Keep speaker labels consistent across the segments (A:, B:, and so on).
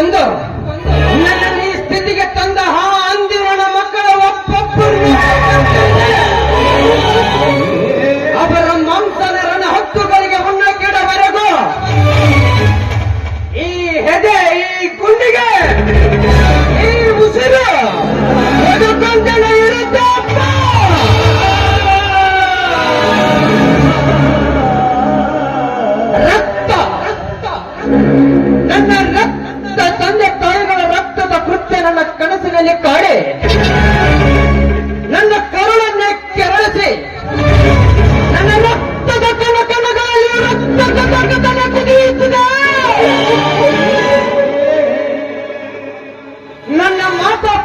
A: bandar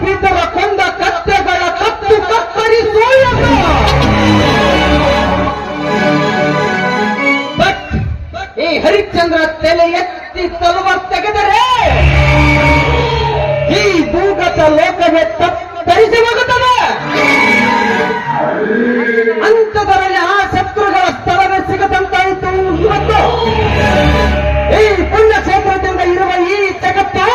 A: ಬಿದ್ದರ ಕೊಂದ ಕತ್ತೆಗಳ ಕತ್ತು ಕತ್ತರಿಸು ಬಟ್ ಈ ಹರಿಶ್ಚಂದ್ರ ತಲೆ ಎತ್ತಿ ತರುವ ತೆಗೆದರೆ ಈ ಭೂಗತ ಲೋಕವೇ ತರಿಸಿ ಹೋಗುತ್ತದೆ. ಅಂತದರಲ್ಲಿ ಆ ಶತ್ರುಗಳ ಸ್ಥಳವೇ ಸಿಗದಂತಾಯಿತು. ಇವತ್ತು ಈ ಪುಣ್ಯ ಕ್ಷೇತ್ರದಿಂದ ಇರುವ ಈ ಜಗತ್ತು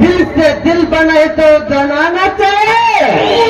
A: दिल से दिल बनाए तो जनाना चाहिए।